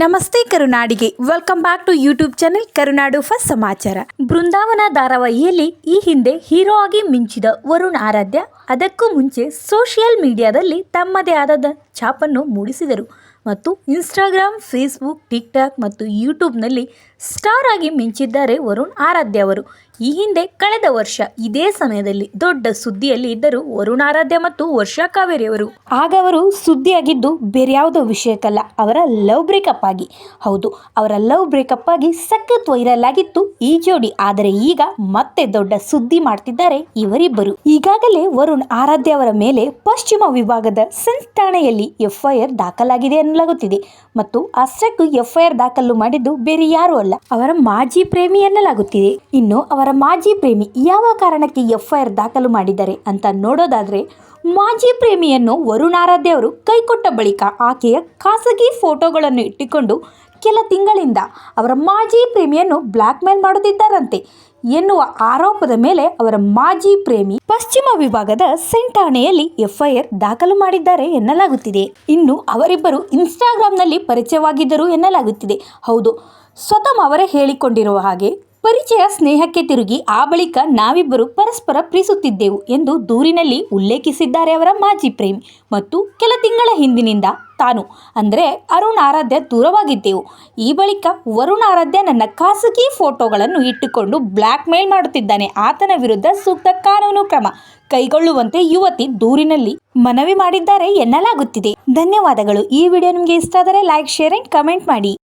ನಮಸ್ತೆ ಕರುನಾಡಿಗೆ. Welcome back to YouTube channel Karunadu first ಸಮಾಚಾರ. ಬೃಂದಾವನ ಧಾರಾವಾಹಿಯಲ್ಲಿ ಈ ಹಿಂದೆ ಹೀರೋ ಆಗಿ ಮಿಂಚಿದ ವರುಣ್ ಆರಾಧ್ಯ, ಅದಕ್ಕೂ ಮುಂಚೆ ಸೋಷಿಯಲ್ ಮೀಡಿಯಾದಲ್ಲಿ ತಮ್ಮದೇ ಆದ ಛಾಪನ್ನು ಮೂಡಿಸಿದರು. ಮತ್ತು ಇನ್ಸ್ಟಾಗ್ರಾಮ್, ಫೇಸ್ಬುಕ್, ಟಿಕ್ಟಾಕ್ ಮತ್ತು ಯೂಟ್ಯೂಬ್ನಲ್ಲಿ ಸ್ಟಾರ್ ಆಗಿ ಮಿಂಚಿದ್ದಾರೆ ವರುಣ್ ಆರಾಧ್ಯ ಅವರು. ಈ ಹಿಂದೆ ಕಳೆದ ವರ್ಷ ಇದೇ ಸಮಯದಲ್ಲಿ ದೊಡ್ಡ ಸುದ್ದಿಯಲ್ಲಿ ಇದ್ದರು ವರುಣ್ ಆರಾಧ್ಯ ಮತ್ತು ವರ್ಷಾ ಕಾವೇರಿ ಅವರು. ಆಗ ಅವರು ಸುದ್ದಿಯಾಗಿದ್ದು ಬೇರೆ ಯಾವುದೋ ವಿಷಯಕ್ಕಲ್ಲ ಅವರ ಲವ್ ಬ್ರೇಕಪ್ ಆಗಿ. ಹೌದು, ಅವರ ಲವ್ ಬ್ರೇಕಪ್ ಆಗಿ ಸಖತ್ ವೈರಲ್ ಆಗಿತ್ತು ಈ ಜೋಡಿ. ಆದರೆ ಈಗ ಮತ್ತೆ ದೊಡ್ಡ ಸುದ್ದಿ ಮಾಡ್ತಿದ್ದಾರೆ ಇವರಿಬ್ಬರು. ಈಗಾಗಲೇ ವರುಣ್ ಆರಾಧ್ಯ ಅವರ ಮೇಲೆ ಪಶ್ಚಿಮ ವಿಭಾಗದ ಸೆನ್ಸ್ ಠಾಣೆಯಲ್ಲಿ ಎಫ್ಐಆರ್ ದಾಖಲಾಗಿದೆ ಎನ್ನಲಾಗುತ್ತಿದೆ ಮತ್ತು ಅಷ್ಟಕ್ಕೂ ಎಫ್ಐಆರ್ ದಾಖಲು ಮಾಡಿದ್ದು ಬೇರೆ ಯಾರೂ ಅಲ್ಲ, ಅವರ ಮಾಜಿ ಪ್ರೇಮಿ ಎನ್ನಲಾಗುತ್ತಿದೆ. ಇನ್ನು ಅವರ ಮಾಜಿ ಪ್ರೇಮಿ ಯಾವ ಕಾರಣಕ್ಕೆ ಎಫ್ಐಆರ್ ದಾಖಲು ಮಾಡಿದ್ದಾರೆ ಅಂತ ನೋಡೋದಾದ್ರೆ ಮಾಜಿ ಪ್ರೇಮಿಯನ್ನು ವರುಣಾರಾಧ್ಯ ಅವರು ಕೈಕೊಟ್ಟ ಬಳಿಕ ಆಕೆಯ ಖಾಸಗಿ ಫೋಟೋಗಳನ್ನು ಇಟ್ಟುಕೊಂಡು ಕೆಲ ತಿಂಗಳಿಂದ ಅವರ ಮಾಜಿ ಪ್ರೇಮಿಯನ್ನು ಬ್ಲ್ಯಾಕ್ಮೇಲ್ ಮಾಡುತ್ತಿದ್ದಾರಂತೆ. ಎನ್ನುವ ಆರೋಪದ ಮೇಲೆ ಅವರ ಮಾಜಿ ಪ್ರೇಮಿ ಪಶ್ಚಿಮ ವಿಭಾಗದ ಸೆಂಟ್ ಠಾಣೆಯಲ್ಲಿ ಎಫ್ಐಆರ್ ದಾಖಲು ಮಾಡಿದ್ದಾರೆ ಎನ್ನಲಾಗುತ್ತಿದೆ. ಇನ್ನು ಅವರಿಬ್ಬರು ಇನ್ಸ್ಟಾಗ್ರಾಂನಲ್ಲಿ ಪರಿಚಯವಾಗಿದ್ದರು ಎನ್ನಲಾಗುತ್ತಿದೆ. ಹೌದು, ಸ್ವತಃ ಅವರೇ ಹೇಳಿಕೊಂಡಿರುವ ಹಾಗೆ ಪರಿಚಯ ಸ್ನೇಹಕ್ಕೆ ತಿರುಗಿ ಆ ಬಳಿಕ ನಾವಿಬ್ಬರು ಪರಸ್ಪರ ಪ್ರೀಸುತ್ತಿದ್ದೆವು ಎಂದು ದೂರಿನಲ್ಲಿ ಉಲ್ಲೇಖಿಸಿದ್ದಾರೆ ಅವರ ಮಾಜಿ ಪ್ರೇಮಿ. ಮತ್ತು ಕೆಲ ತಿಂಗಳ ಹಿಂದಿನಿಂದ ತಾನು, ಅಂದರೆ ಅರುಣ್ ಆರಾಧ್ಯ ದೂರವಾಗಿದ್ದೆವು. ಈ ಬಳಿಕ ವರುಣ್ ಆರಾಧ್ಯ ನನ್ನ ಖಾಸಗಿ ಫೋಟೋಗಳನ್ನು ಇಟ್ಟುಕೊಂಡು ಬ್ಲ್ಯಾಕ್ ಮೇಲ್ ಮಾಡುತ್ತಿದ್ದಾನೆ. ಆತನ ವಿರುದ್ಧ ಸೂಕ್ತ ಕಾನೂನು ಕ್ರಮ ಕೈಗೊಳ್ಳುವಂತೆ ಯುವತಿ ದೂರಿನಲ್ಲಿ ಮನವಿ ಮಾಡಿದ್ದಾರೆ ಎನ್ನಲಾಗುತ್ತಿದೆ. ಧನ್ಯವಾದಗಳು. ಈ ವಿಡಿಯೋ ನಿಮಗೆ ಇಷ್ಟ ಆದರೆ ಲೈಕ್, ಶೇರ್ ಅಂಡ್ ಕಮೆಂಟ್ ಮಾಡಿ.